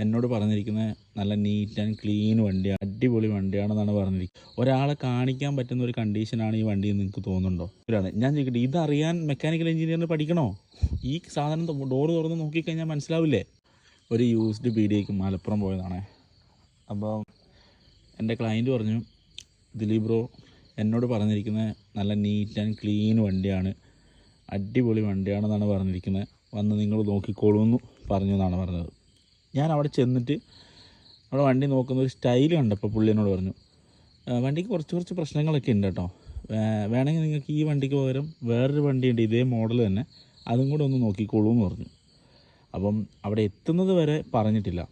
എന്നോട് പറഞ്ഞിരിക്കുന്നത് നല്ല നീറ്റ് ആൻഡ് ക്ലീൻ വണ്ടിയാണ് അടിപൊളി വണ്ടിയാണെന്നാണ് പറഞ്ഞിരിക്കുന്നത്. ഒരാളെ കാണിക്കാൻ പറ്റുന്ന ഒരു കണ്ടീഷനാണ് ഈ വണ്ടി എന്ന് നിങ്ങൾക്ക് തോന്നുന്നുണ്ടോ? ഇവരാണ്. ഞാൻ ചോദിക്കട്ടെ ഇതറിയാൻ മെക്കാനിക്കൽ എഞ്ചിനീയറിന് പഠിക്കണോ? ഈ സാധനം ഡോറ് തുറന്ന് നോക്കിക്കഴിഞ്ഞാൽ മനസ്സിലാവില്ലേ? ഒരു യൂസ്ഡ് ബി ഡിക്ക് മലപ്പുറം പോയതാണേ. അപ്പോൾ എന്റെ ക്ലയന്റ് പറഞ്ഞു ദിലീപ് ബ്രോ എന്നോട് പറഞ്ഞിരിക്കുന്നത് നല്ല നീറ്റ് ആൻഡ് ക്ലീൻ വണ്ടിയാണ്. അടിപൊളി വണ്ടിയാണെന്നാണ് പറഞ്ഞിരിക്കുന്നത്. വന്ന് നിങ്ങൾ നോക്കിക്കോളൂ എന്ന് പറഞ്ഞു എന്നാണ് പറഞ്ഞത്. ഞാൻ അവിടെ ചെന്നിട്ട് അവിടെ വണ്ടി നോക്കുന്ന ഒരു സ്റ്റൈൽ കണ്ടപ്പോൾ പുള്ളി എന്നോട് പറഞ്ഞു വണ്ടിക്ക് കുറച്ച് കുറച്ച് പ്രശ്നങ്ങളൊക്കെ ഉണ്ട് കേട്ടോ. വേണമെങ്കിൽ നിങ്ങൾക്ക് ഈ വണ്ടിക്ക് പകരം വേറൊരു വണ്ടിയുണ്ട് ഇതേ മോഡൽ തന്നെ. അതും കൂടെ ഒന്ന് നോക്കിക്കോളൂ എന്ന് പറഞ്ഞു. അപ്പം അവിടെ എത്തുന്നത് വരെ പറഞ്ഞിട്ടില്ല.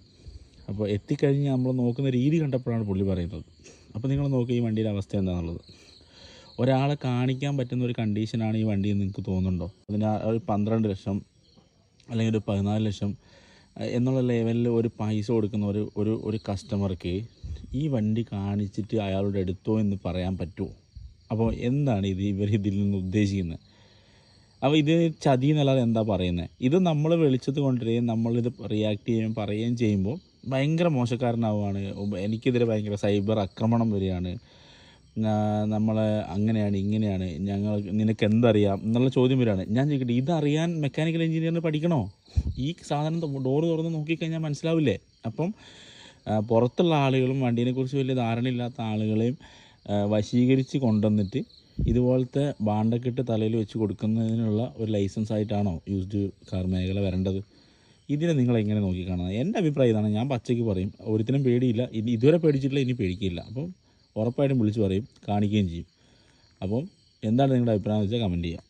അപ്പോൾ എത്തിക്കഴിഞ്ഞ് നമ്മൾ നോക്കുന്ന രീതി കണ്ടപ്പോഴാണ് പുള്ളി പറയുന്നത്. അപ്പോൾ നിങ്ങൾ നോക്കി ഈ വണ്ടിയുടെ അവസ്ഥ എന്താണെന്നുള്ളത് ഒരാളെ കാണിക്കാൻ പറ്റുന്ന ഒരു കണ്ടീഷനാണ് ഈ വണ്ടി എന്ന് നിങ്ങൾക്ക് തോന്നുന്നുണ്ടോ? അതിന് ഒരു പന്ത്രണ്ട് ലക്ഷം അല്ലെങ്കിൽ ഒരു പതിനാല് ലക്ഷം എന്നുള്ള ലെവലിൽ ഒരു പൈസ കൊടുക്കുന്ന ഒരു ഒരു ഒരു കസ്റ്റമർക്ക് ഈ വണ്ടി കാണിച്ചിട്ട് അയാളോട് എടുത്തോ എന്ന് പറയാൻ പറ്റുമോ അപ്പോൾ എന്താണ് ഇത് ഇവർ ഇതിൽ നിന്ന് ഉദ്ദേശിക്കുന്നത് അപ്പോൾ ഇത് ചതി എന്നല്ലാതെ എന്താ പറയുന്നത് ഇത് നമ്മൾ വെളിച്ചത്ത് കൊണ്ടുവരികയും നമ്മളിത് റിയാക്ട് ചെയ്യുകയും പറയുകയും ചെയ്യുമ്പോൾ ഭയങ്കര മോശക്കാരനാവുകയാണ് എനിക്കെതിരെ ഭയങ്കര സൈബർ ആക്രമണം വരികയാണ്. നമ്മൾ അങ്ങനെയാണ് ഇങ്ങനെയാണ് ഞങ്ങൾ നിനക്ക് എന്തറിയാം എന്നുള്ള ചോദ്യം വരികയാണ്. ഞാൻ ചോദിക്കട്ടെ ഇതറിയാൻ മെക്കാനിക്കൽ എഞ്ചിനീയറിന് പഠിക്കണോ? ഈ സാധനം ഡോറ് തുറന്ന് നോക്കിക്കഴിഞ്ഞാൽ മനസ്സിലാവില്ലേ? അപ്പം പുറത്തുള്ള ആളുകളും വണ്ടീനെക്കുറിച്ച് വലിയ ധാരണയില്ലാത്ത ആളുകളെയും വശീകരിച്ച് കൊണ്ടുവന്നിട്ട് ഇതുപോലത്തെ ബാണ്ടക്കെട്ട് തലയിൽ വെച്ച് കൊടുക്കുന്നതിനുള്ള ഒരു ലൈസൻസ് ആയിട്ടാണോ യൂസ്ഡ് കാർ മേഖല വരേണ്ടത്? ഇതിനെ നിങ്ങൾ എങ്ങനെ നോക്കിക്കാണുന്നത്? എന്റെ അഭിപ്രായം ഇതാണ്. ഞാൻ പച്ചയ്ക്ക് പറയും ഒരിത്തിനും പേടിയില്ല. ഇനി ഇതുവരെ പേടിച്ചിട്ടില്ല ഇനി പേടിക്കില്ല. അപ്പം ഉറപ്പായിട്ടും വിളിച്ച് പറയും കാണിക്കുകയും ചെയ്യും. അപ്പം എന്താണ് നിങ്ങളുടെ അഭിപ്രായം എന്ന് വെച്ചാൽ കമന്റ് ചെയ്യാം.